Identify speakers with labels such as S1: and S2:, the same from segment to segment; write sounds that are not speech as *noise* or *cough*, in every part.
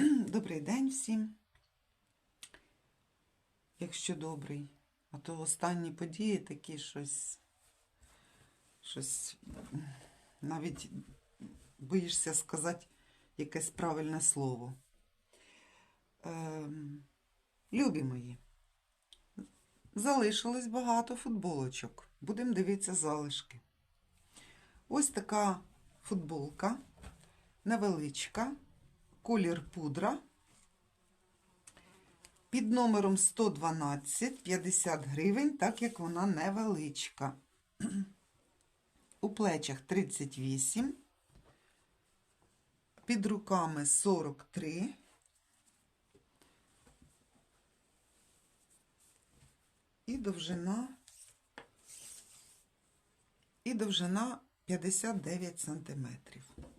S1: *clears throat* Добрий день всім. Якщо добрий. А то останні події такі щось. Щось навіть боїшся сказати якесь правильне слово. Ем, любі мої, залишилось багато футболочок. Будемо дивитися залишки. Ось така футболка невеличка, колір пудра. Під номером 112 50 гривень, так як вона невеличка. У плечах 38, під руками 43. І довжина, і довжина 59 сантиметрів.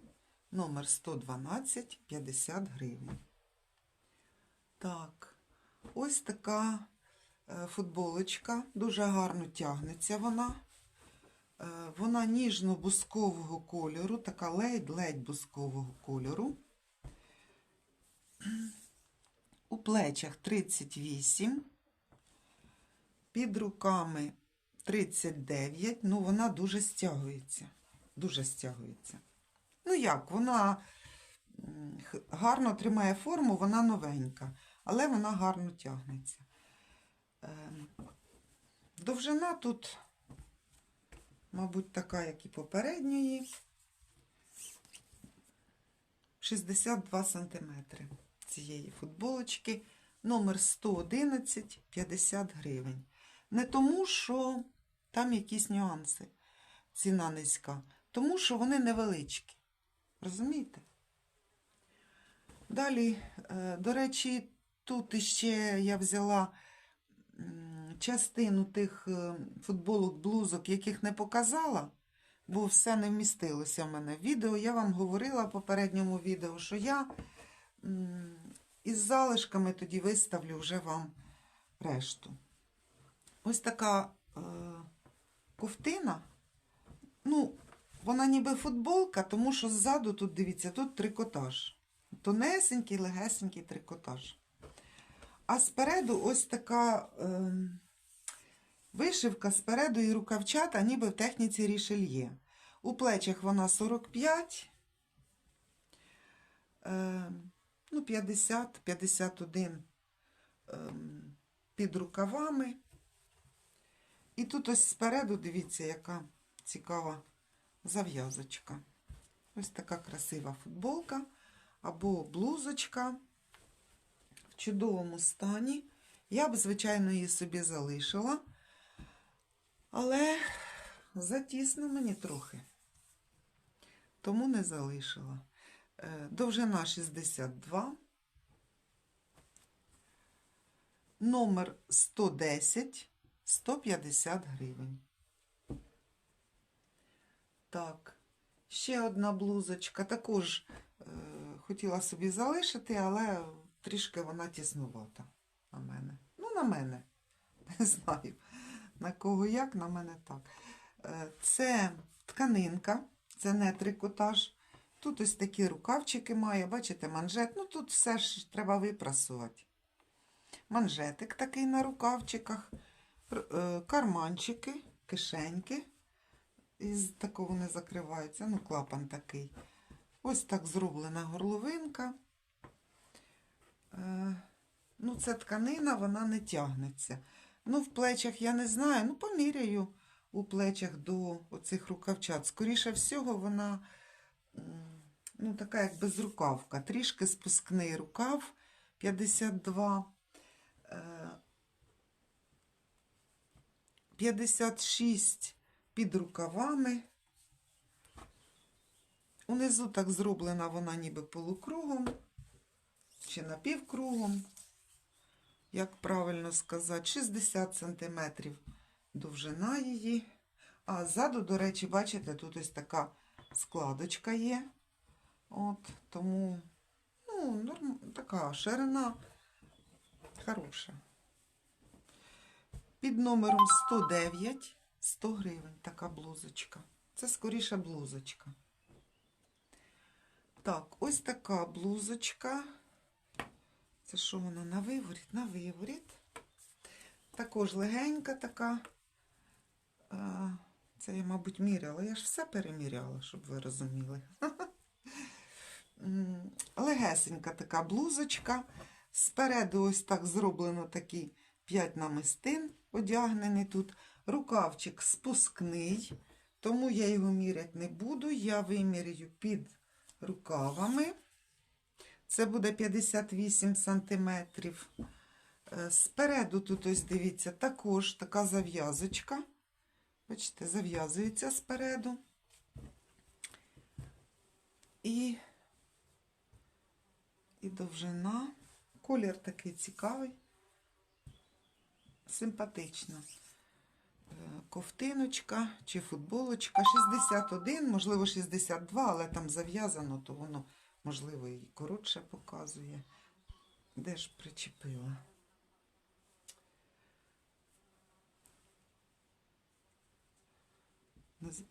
S1: Номер 112, 50 гривень. Так, ось така е, футболочка, дуже гарно тягнеться вона. Е, Вона ніжно-бускового кольору, така ледь-ледь бускового кольору. У плечах 38, під руками 39, ну вона дуже стягується. Дуже стягується. Ну як, вона гарно тримає форму, вона новенька, але вона гарно тягнеться. Ем, Довжина тут, мабуть, така, як і попередньої. 62 сантиметри цієї футболочки. Номер 111, 50 гривень. Не тому, що там якісь нюанси, ціна низька, тому що вони невеличкі. Розумієте? Далі, е, до речі, тут іще я взяла частину тих е, футболок, блузок, яких не показала, бо все не вмістилося в мене в відео. Я вам говорила в попередньому відео, що я із залишками тоді виставлю вже вам решту. Ось така е, ковтина. Ну, вона ніби футболка, тому що ззаду тут, дивіться, тут трикотаж. Тонесенький, легесенький трикотаж. А спереду ось така е, вишивка спереду і рукавчата, ніби в техніці рішельє. У плечах вона 45, е, ну, 50, 51 е, під рукавами. І тут ось спереду, дивіться, яка цікава зав'язочка. Ось така красива футболка або блузочка в чудовому стані. Я б, звичайно, її собі залишила, але затісно мені трохи, тому не залишила. Е, Довжина 62, номер 110, 150 гривень. Так, ще одна блузочка. Також е, хотіла собі залишити, але трішки вона тіснувата на мене. Ну, на мене. *laughs* Не знаю. На кого як, на мене так. Е, це тканинка, це не трикотаж. Тут ось такі рукавчики має, бачите, манжет. Ну тут все ж треба випрасувати. Манжетик такий на рукавчиках, е, карманчики, кишеньки із такого не закриваються. Ну, клапан такий. Ось так зроблена горловинка. Е, ну, це тканина, вона не тягнеться. Ну, в плечах я не знаю, ну, поміряю у плечах до оцих рукавчат. Скоріше всього, вона ну, така як безрукавка. Трішки спускний рукав 52. е, 56 під рукавами. Унизу так зроблена вона ніби полукругом чи напівкругом, як правильно сказати, 60 см довжина її. А ззаду, до речі, бачите, тут ось така складочка є. От, тому, ну, норм, така ширина хороша. Під номером 109 100 гривень така блузочка. Це скоріше блузочка. Так, ось така блузочка. Це що вона на виворіт? На виворіт. Також легенька така. Це я, мабуть, міряла. Я ж все переміряла, щоб ви розуміли. *laughs* Легесенька така блузочка. Спереду ось так зроблено такі 5 намистин одягнений тут. Рукавчик спускний, тому я його міряти не буду. Я вимірюю під рукавами. Це буде 58 сантиметрів. Е, Спереду тут, ось дивіться, також така зав'язочка. Бачите, зав'язується спереду. І, і довжина. Колір такий цікавий, симпатична. Е, Ковтиночка чи футболочка 61, можливо, 62, але там зав'язано, то воно, можливо, і коротше показує. Де ж причепила?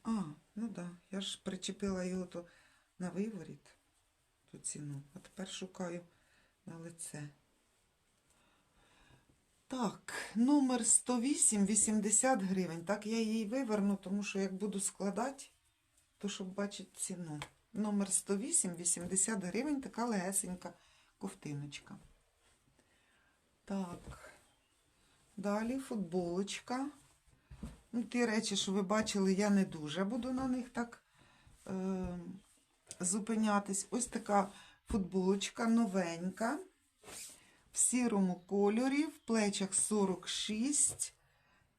S1: А, ну так, да. я ж причепила його то на виворіт, ту ціну, а тепер шукаю на лице. Так, номер 108, 80 гривень. Так, я її виверну, тому що як буду складати, то щоб бачити ціну. Номер 108, 80 гривень, така легесенька ковтиночка. Так. Далі футболочка. Ну, ті речі, що ви бачили, я не дуже буду на них так е, зупинятись. Ось така футболочка новенька. В сірому кольорі, в плечах 46,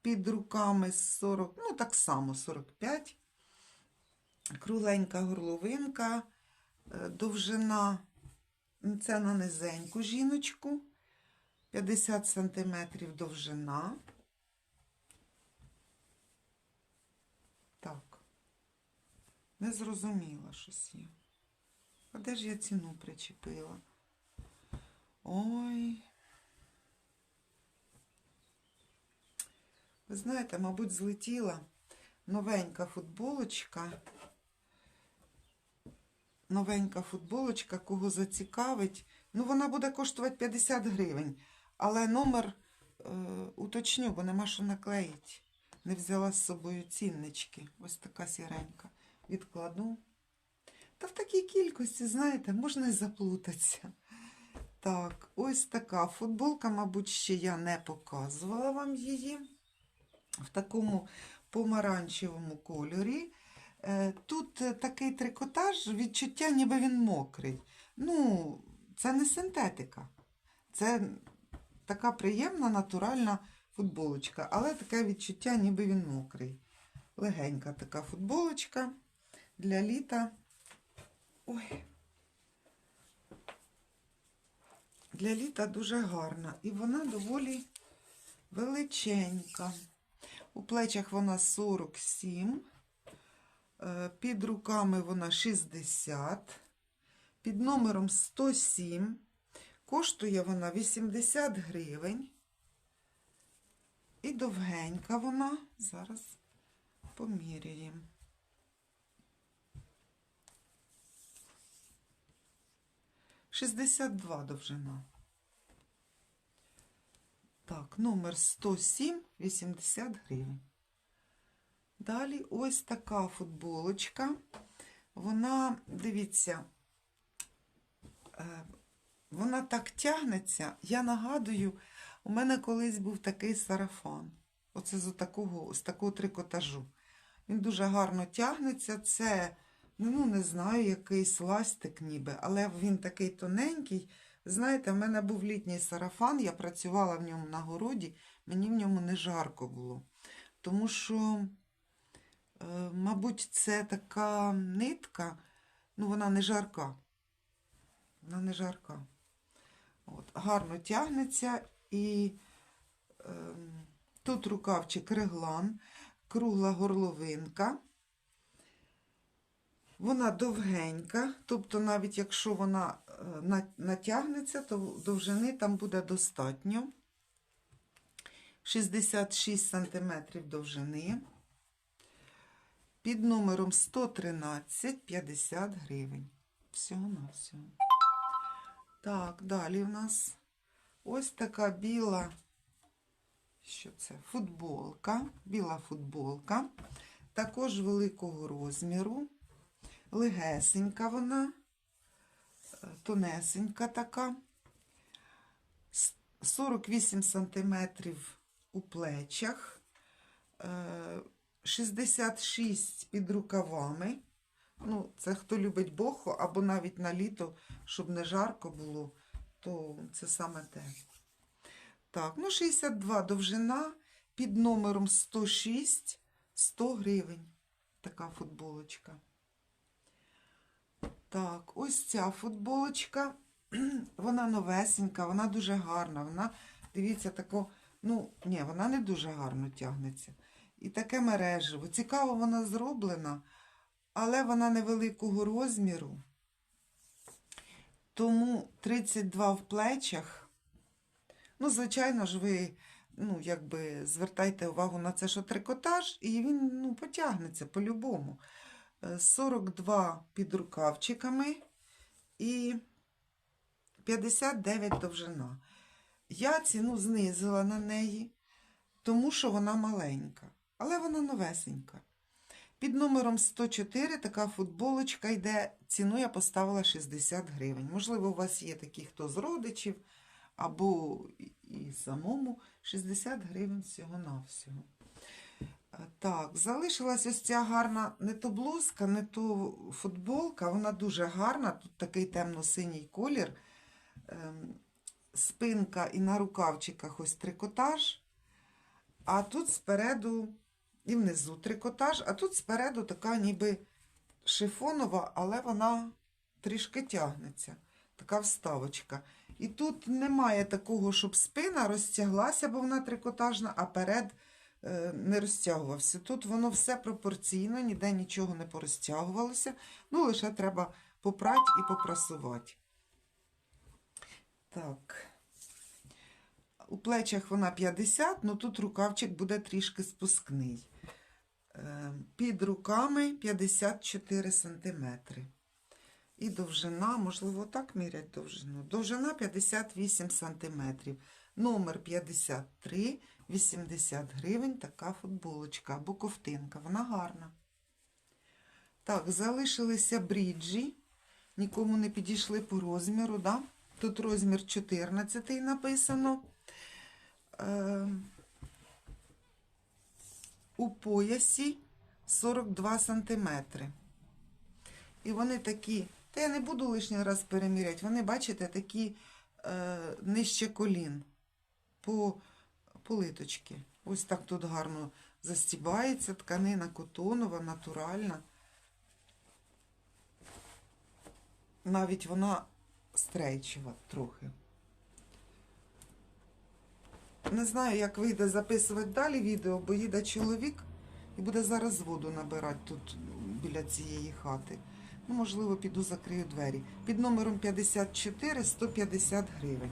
S1: під руками 40, ну так само 45. Кругленька горловинка, е, довжина, ну, це на низеньку жіночку, 50 см довжина. Так, не зрозуміла щось є. А де ж я ціну причепила? Ой. Ви знаєте, мабуть, злетіла новенька футболочка. Новенька футболочка, кого зацікавить. Ну, вона буде коштувати 50 гривень. Але номер е, уточню, бо нема що наклеїти. Не взяла з собою ціннички. Ось така сіренька. Відкладу. Та в такій кількості, знаєте, можна і заплутатися. Так, ось така футболка, мабуть, ще я не показувала вам її. В такому помаранчевому кольорі. Е, Тут е, такий трикотаж, відчуття, ніби він мокрий. Ну, це не синтетика. Це така приємна натуральна футболочка, але таке відчуття, ніби він мокрий. Легенька така футболочка для літа. Ой. Для літа дуже гарна. І вона доволі величенька. У плечах вона 47, е, під руками вона 60, під номером 107. Коштує вона 80 гривень. І довгенька вона. Зараз поміряємо. Шістдесят два довжина. Так, номер 107, 80 гривень. Далі ось така футболочка. Вона, дивіться, е, вона так тягнеться. Я нагадую, у мене колись був такий сарафан. Оце з такого, з такого трикотажу. Він дуже гарно тягнеться. Це, ну, не знаю, якийсь ластик ніби, але він такий тоненький. Знаєте, в мене був літній сарафан, я працювала в ньому на городі, мені в ньому не жарко було. Тому що, е, мабуть, це така нитка, ну вона не жарка. Вона не жарка. От, гарно тягнеться і е, тут рукавчик реглан, кругла горловинка. Вона довгенька, тобто навіть якщо вона на- натягнеться, то довжини там буде достатньо. 66 см довжини. Під номером 113 50 гривень. Всього на всього. Так, далі в нас Ось така біла, що це? Футболка, біла футболка, також великого розміру, легесенька вона, тонесенька така, 48 сантиметрів у плечах, е, 66 під рукавами. Ну, це хто любить бохо, або навіть на літо, щоб не жарко було, то це саме те. Так, ну 62 довжина під номером 106 100 гривень. Така футболочка. Так, ось ця футболочка. *clears throat* Вона новесенька, вона дуже гарна. Вона, дивіться, тако, ну, ні, вона не дуже гарно тягнеться. І таке мережево. Цікаво, вона зроблена, але вона невеликого розміру. Тому 32 в плечах. Ну, звичайно ж, ви ну, якби звертайте увагу на це, що трикотаж, і він ну, потягнеться по-любому. Е, 42 під рукавчиками і 59 довжина. Я ціну знизила на неї, тому що вона маленька, але вона новесенька. Під номером 104 така футболочка йде. Ціну я поставила 60 гривень. Можливо, у вас є такі, хто з родичів, або і самому 60 гривень всього-навсього. Так, залишилась ось ця гарна не то блузка, не то футболка. Вона дуже гарна. Тут такий темно-синій колір. Ем, Спинка і на рукавчиках ось трикотаж. А тут спереду і внизу трикотаж, а тут спереду така ніби шифонова, але вона трішки тягнеться. Така вставочка. І тут немає такого, щоб спина розтяглася, бо вона трикотажна, а перед не розтягувався. Тут воно все пропорційно, ніде нічого не порозтягувалося. Ну, лише треба попрати і попрасувати. Так. У плечах вона 50, ну тут рукавчик буде трішки спускний. Е, Під руками 54 сантиметри. І довжина, можливо, так мірять довжину. Довжина 58 сантиметрів. Номер 53, 80 гривень. Така футболочка або ковтинка. Вона гарна. Так, залишилися бріджі. Нікому не підійшли по розміру. Да? Тут розмір 14 написано. Е, у поясі 42 сантиметри. І вони такі, та я не буду лишній раз переміряти, вони, бачите, такі е, нижче колін по, по литочки. Ось так тут гарно застібається, тканина котонова, натуральна. Навіть вона стрейчева трохи. Не знаю, як вийде записувати далі відео, бо їде чоловік і буде зараз воду набирати тут біля цієї хати. Ну, можливо, піду закрию двері. Під номером 54 150 гривень.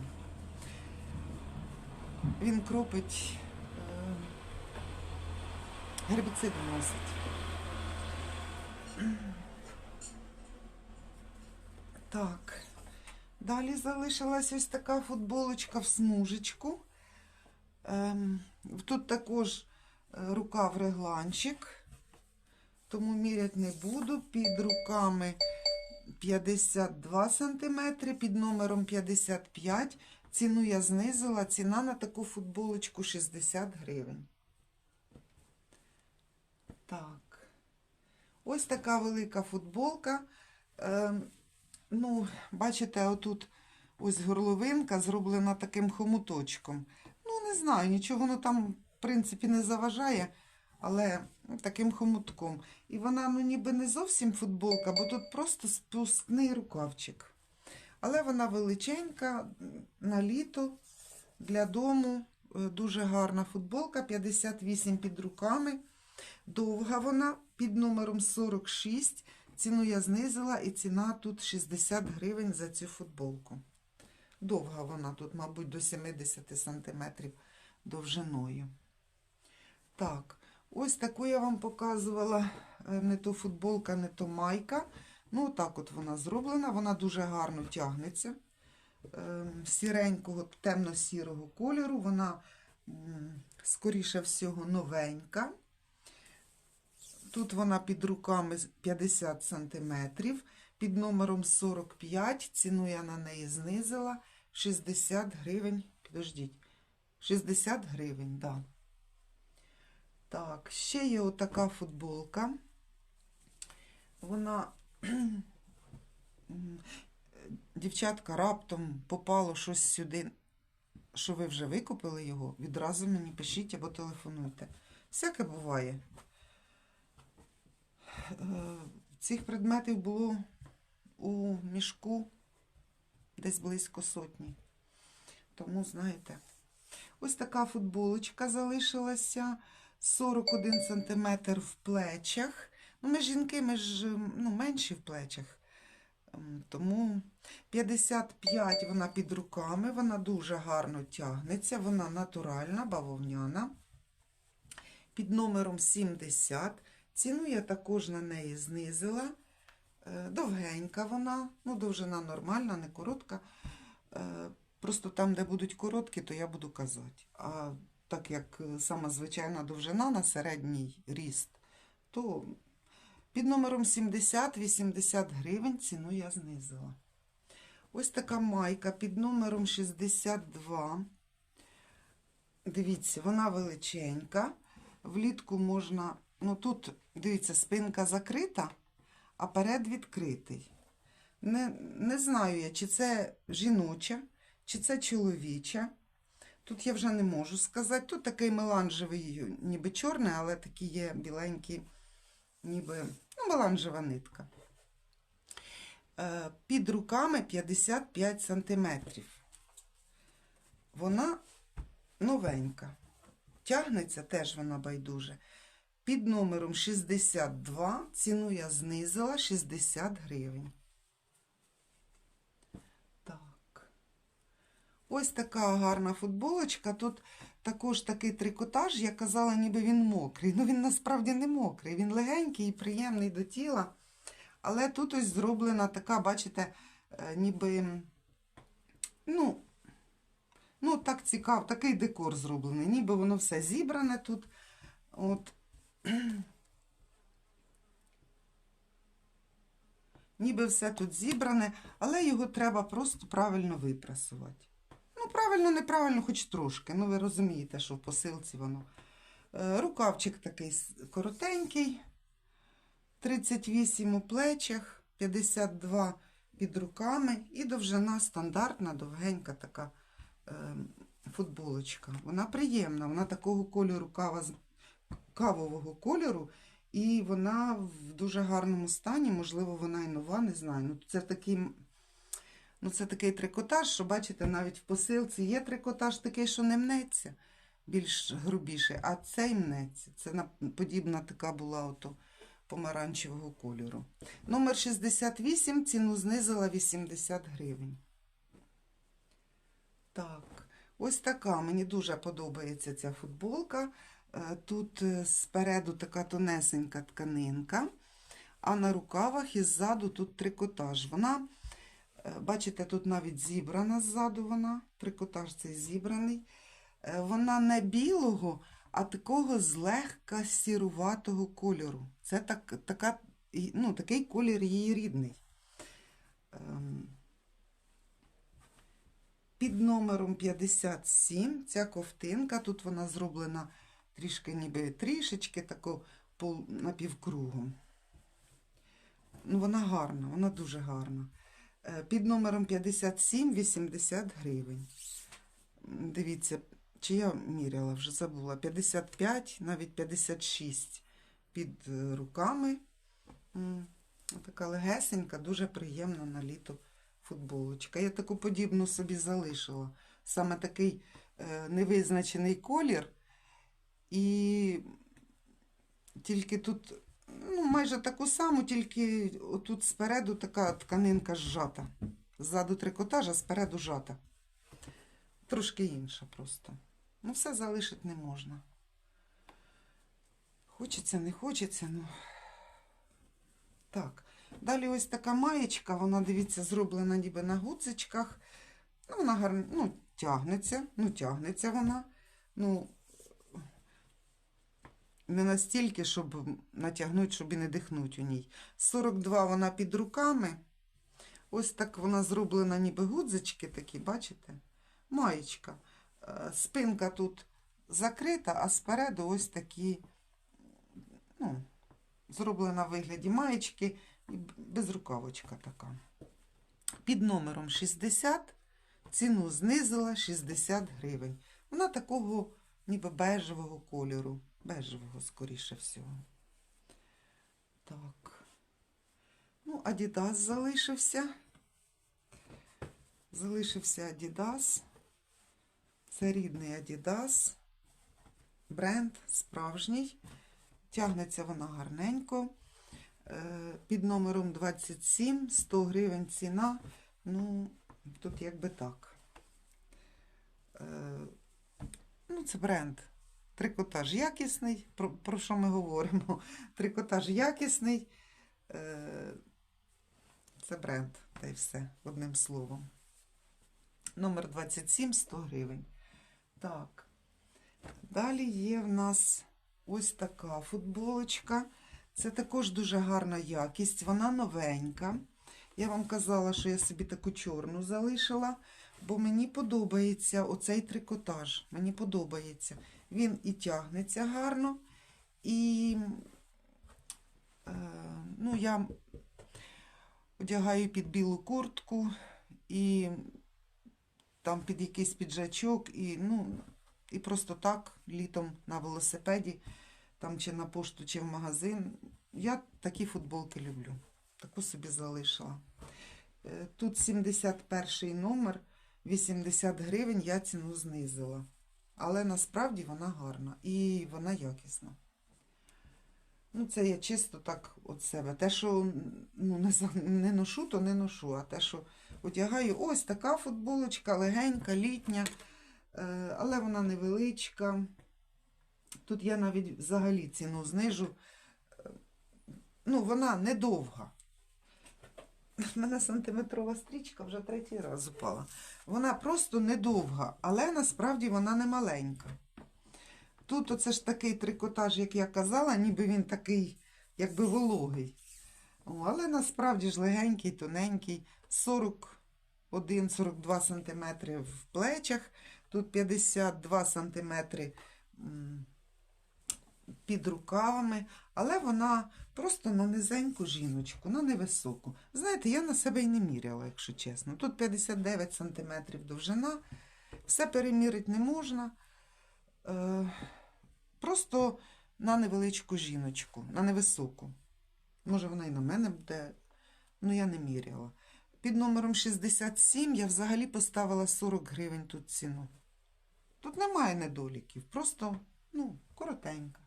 S1: Він кропить, е, гербіцид вносить. Так. Далі залишилась ось така футболочка в смужечку. Ем, тут також е, рукав регланчик, тому міряти не буду. Під руками 52 см, під номером 55 Ціну я знизила. Ціна на таку футболочку 60 гривень. Так. Ось така велика футболка. Ем, ну, бачите, отут ось горловинка зроблена таким хомуточком. Ну, не знаю, нічого воно там, в принципі, не заважає, але ну, таким хомутком. І вона, ну, ніби не зовсім футболка, бо тут просто спускний рукавчик. Але вона величенька на літо для дому. Е, Дуже гарна футболка, 58 під руками. Довга вона під номером 46. Ціну я знизила, і ціна тут 60 гривень за цю футболку. Довга вона тут, мабуть, до 70 сантиметрів довжиною. Так, ось таку я вам показувала е, не то футболка, не то майка. Ну, так от вона зроблена, вона дуже гарно тягнеться. ем, сіренького, темно-сірого кольору. Вона, скоріше всього, новенька. Тут вона під руками 50 см, під номером 45. Ціну я на неї знизила 60 гривень. Підождіть. 60 гривень, да. Так, ще є отака футболка. Вона, дівчатка, раптом попало щось сюди, що ви вже викупили його, відразу мені пишіть або телефонуйте. Всяке буває. Е, Цих предметів було у мішку десь близько сотні. Тому, знаєте, ось така футболочка залишилася. 41 см в плечах. Ну, ми жінки, ми ж ем, ну, менші в плечах. Ем, Тому 55 вона під руками, вона дуже гарно тягнеться, вона натуральна, бавовняна. Під номером 70. Ціну я також на неї знизила. Е, Довгенька вона, ну, довжина нормальна, не коротка. Е, Просто там, де будуть короткі, то я буду казати. А так як е, сама звичайна довжина на середній ріст, то під номером 70-80 гривень ціну я знизила. Ось така майка під номером 62. Дивіться, вона величенька. Влітку можна, ну тут, дивіться, спинка закрита, а перед відкритий. Не, не знаю я, чи це жіноча, чи це чоловіча. Тут я вже не можу сказати. Тут такий меланжевий, ніби чорний, але такі є біленькі, ніби ну, меланжева нитка. Е, Під руками 55 сантиметрів. Вона новенька. Тягнеться теж вона байдуже. Під номером 62 ціну я знизила 60 гривень. Так. Ось така гарна футболочка. Тут також такий трикотаж. Я казала, ніби він мокрий. Ну він насправді не мокрий. Він легенький і приємний до тіла. Але тут ось зроблена така, бачите, е, ніби. Ну, ну так цікаво, такий декор зроблений. Ніби воно все зібране тут. От. Ніби все тут зібране, але його треба просто правильно випрасувати. Правильно, неправильно, хоч трошки. Ну, ви розумієте, що в посилці воно. Е, Рукавчик такий коротенький, 38 у плечах, 52 під руками і довжина стандартна, довгенька така е, футболочка. Вона приємна, вона такого кольору кава, кавового кольору. І вона в дуже гарному стані, можливо, вона і нова, не знаю. Ну, це такий, ну, це такий трикотаж, що бачите, навіть в посилці є трикотаж такий, що не мнеться, більш грубіший, а цей мнеться. Це подібна така була ото помаранчевого кольору. Номер 68, ціну знизила 80 гривень. Так, ось така. Мені дуже подобається ця футболка. Е, Тут е, спереду така тонесенька тканинка, а на рукавах і ззаду тут трикотаж. Вона, бачите, тут навіть зібрана ззаду вона, трикотаж цей зібраний. Е, Вона не білого, а такого злегка сіруватого кольору. Це так, така, ну, такий колір її рідний. Ем, Під номером 57 ця ковтинка, тут вона зроблена трішки ніби трішечки тако напівкругом. Ну, вона гарна, вона дуже гарна. Е, Під номером 57 80 гривень. Дивіться, чи я міряла, вже забула. 55, навіть 56 під е, руками. Така легесенька, дуже приємна на літо футболочка. Я таку подібну собі залишила. Саме такий е, невизначений колір. І тільки тут, ну, майже таку саму, тільки отут спереду така тканинка зжата. Ззаду трикотаж, а спереду жата. Трошки інша просто. Ну, все залишити не можна. Хочеться, не хочеться, ну. Так. Далі ось така маєчка, вона, дивіться, зроблена ніби на гудзичках. Ну, вона гарно, ну, тягнеться, ну, тягнеться вона. Ну, не настільки, щоб натягнути, щоб і не дихнути у ній. 42 вона під руками. Ось так вона зроблена, ніби гудзички такі, бачите? Маєчка. Е, Спинка тут закрита, а спереду ось такі, ну, зроблена в вигляді маєчки і безрукавочка така. Під номером 60 ціну знизила 60 гривень. Вона такого ніби бежевого кольору. Бежевого, скоріше всього. Так. Ну, Адідас залишився. Залишився Адідас. Це рідний Адідас. Бренд справжній. Тягнеться вона гарненько. Е, Під номером 27, 100 гривень ціна. Ну, тут якби так. Е, Ну, це бренд. Трикотаж якісний. Про, про що ми говоримо? *laughs* Трикотаж якісний. Е, Це бренд, та й все, одним словом. Номер 27, 100 гривень. Так. Далі є в нас ось така футболочка. Це також дуже гарна якість, вона новенька. Я вам казала, що я собі таку чорну залишила, бо мені подобається оцей трикотаж. Мені подобається. Він і тягнеться гарно, і е, ну, я одягаю під білу куртку і там під якийсь піджачок, і, ну, і просто так літом на велосипеді, там чи на пошту, чи в магазин. Я такі футболки люблю. Таку собі залишила. Е, Тут 71 номер, 80 гривень я ціну знизила. Але насправді вона гарна і вона якісна. Ну, це я чисто так від себе. Те, що ну, не, не ношу, то не ношу. А те, що одягаю, ось така футболочка, легенька, літня, е, але вона невеличка. Тут я навіть взагалі ціну знижу. Е, Ну, вона недовга. У *laughs* мене сантиметрова стрічка вже третій раз упала. Вона просто недовга, але насправді вона не маленька. Тут оце ж такий трикотаж, як я казала, ніби він такий, якби вологий. О, але насправді ж легенький, тоненький, 41-42 см в плечах, тут 52 см під рукавами, але вона просто на низеньку жіночку, на невисоку. Знаєте, я на себе й не міряла, якщо чесно. Тут 59 см довжина, все перемірити не можна. Е, просто на невеличку жіночку, на невисоку. Може, вона і на мене буде, ну я не міряла. Під номером 67 я взагалі поставила 40 гривень тут ціну. Тут немає недоліків, просто ну, коротенька.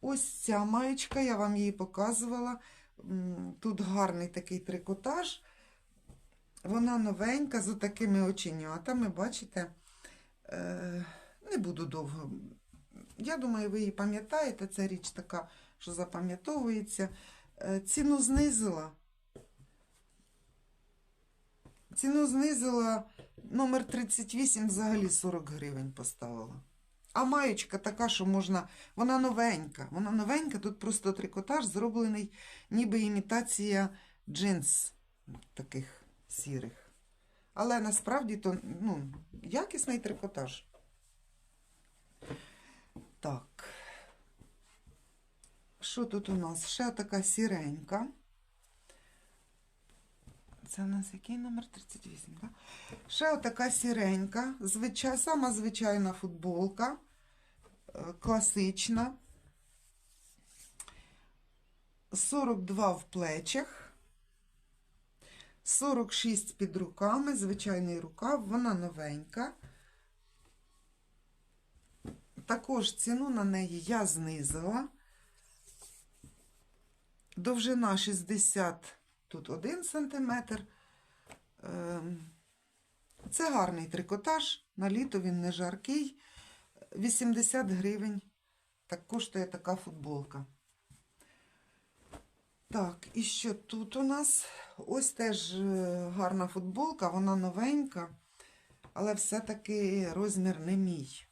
S1: Ось ця маєчка, я вам її показувала. Тут гарний такий трикотаж. Вона новенька, з такими оченятами, бачите? Е, не буду довго. Я думаю, ви її пам'ятаєте. Це річ така, що запам'ятовується. Е, ціну знизила. Ціну знизила номер 38 взагалі 40 гривень поставила. А маєчка така, що можна. Вона новенька. Вона новенька, тут просто трикотаж зроблений, ніби імітація джинс таких сірих. Але насправді то ну, якісний трикотаж. Так. Що тут у нас? Ще така сіренька. Це у нас який номер 38, так? Ще отака сіренька, звичай, сама звичайна футболка, е, класична. 42 в плечах, 46 під руками, звичайний рукав, вона новенька. Також ціну на неї я знизила. Довжина 60, тут 1 см. Ем, Це гарний трикотаж. На літо він не жаркий. 80 гривень. Так коштує така футболка. Так, і що тут у нас? Ось теж е, гарна футболка, вона новенька. але все-таки розмір не мій.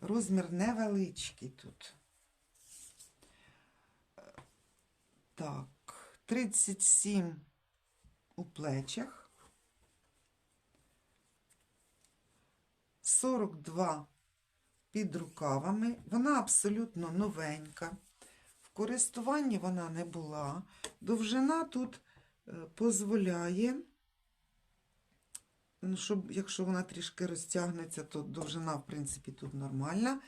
S1: Розмір невеличкий тут. Так, 37 у плечах. 42 під рукавами. Вона абсолютно новенька. В користуванні вона не була. Довжина тут е, дозволяє, ну, щоб, якщо вона трішки розтягнеться, то довжина, в принципі, тут нормальна.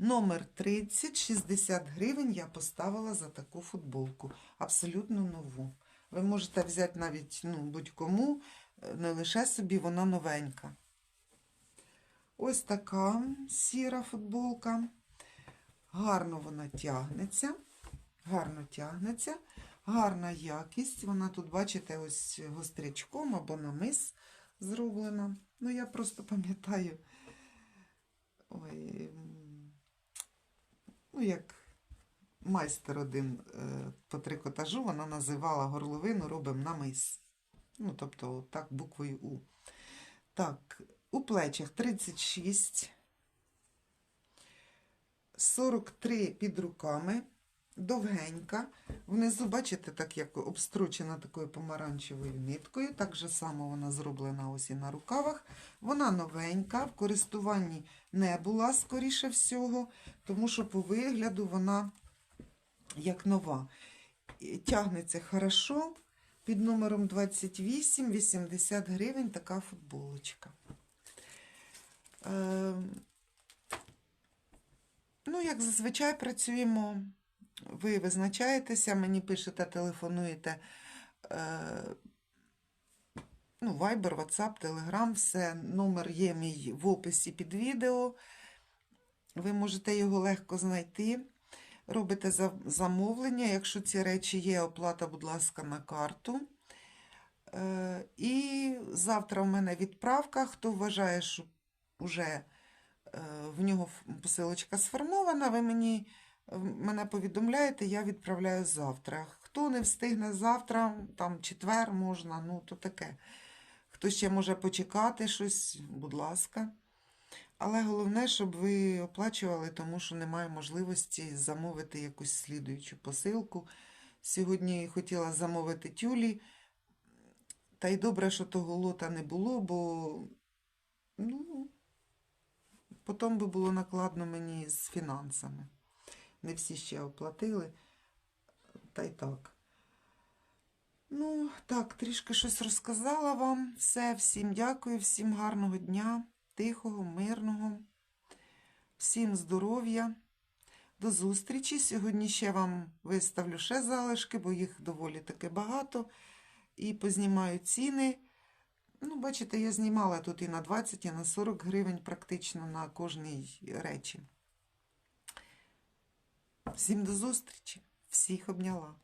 S1: Номер 30, 60 гривень я поставила за таку футболку. Абсолютно нову. Ви можете взяти навіть ну, будь-кому, е, не лише собі, вона новенька. Ось така сіра футболка. Гарно вона тягнеться. Гарно тягнеться. Гарна якість. Вона тут, бачите, ось гострячком або намис зроблена. Ну, я просто *laughs* пам'ятаю. Ой, ну, як майстер один е, по трикотажу, вона називала горловину робимо намис. Ну, тобто, так, буквою У. Так, у плечах 36, 43 під руками, довгенька. Внизу, бачите, так як обстрочена такою помаранчевою ниткою. Так же само вона зроблена ось і на рукавах. Вона новенька, в користуванні не була, скоріше всього, тому що по вигляду вона як нова. Тягнеться хорошо. Під номером 28 80 гривень така футболочка. Е, ну, як зазвичай працюємо, ви визначаєтеся, мені пишете, телефонуєте. Е, ну, Viber, WhatsApp, Telegram, все. Номер є мій в описі під відео. Ви можете його легко знайти. Робите замовлення. Якщо ці речі є, оплата, будь ласка, на карту. Е, І завтра в мене відправка. Хто вважає, що вже е, в нього посилочка сформована, ви мені мене повідомляєте, я відправляю завтра. Хто не встигне завтра, там четвер можна, ну то таке. Хто ще може почекати щось, будь ласка. Але головне, щоб ви оплачували, тому що немає можливості замовити якусь слідуючу посилку. Сьогодні хотіла замовити тюлі, та й добре, що того лота не було, бо ну, потім би було накладно мені з фінансами. Не всі ще оплатили, та й так. Ну, так, трішки щось розказала вам. Все, всім дякую, всім гарного дня, тихого, мирного, всім здоров'я. До зустрічі. Сьогодні ще вам виставлю ще залишки, бо їх доволі таки багато. І познімаю ціни. Ну, бачите, я знімала тут і на 20, і на 40 гривень практично на кожній речі. Всім до зустрічі. Всіх обняла.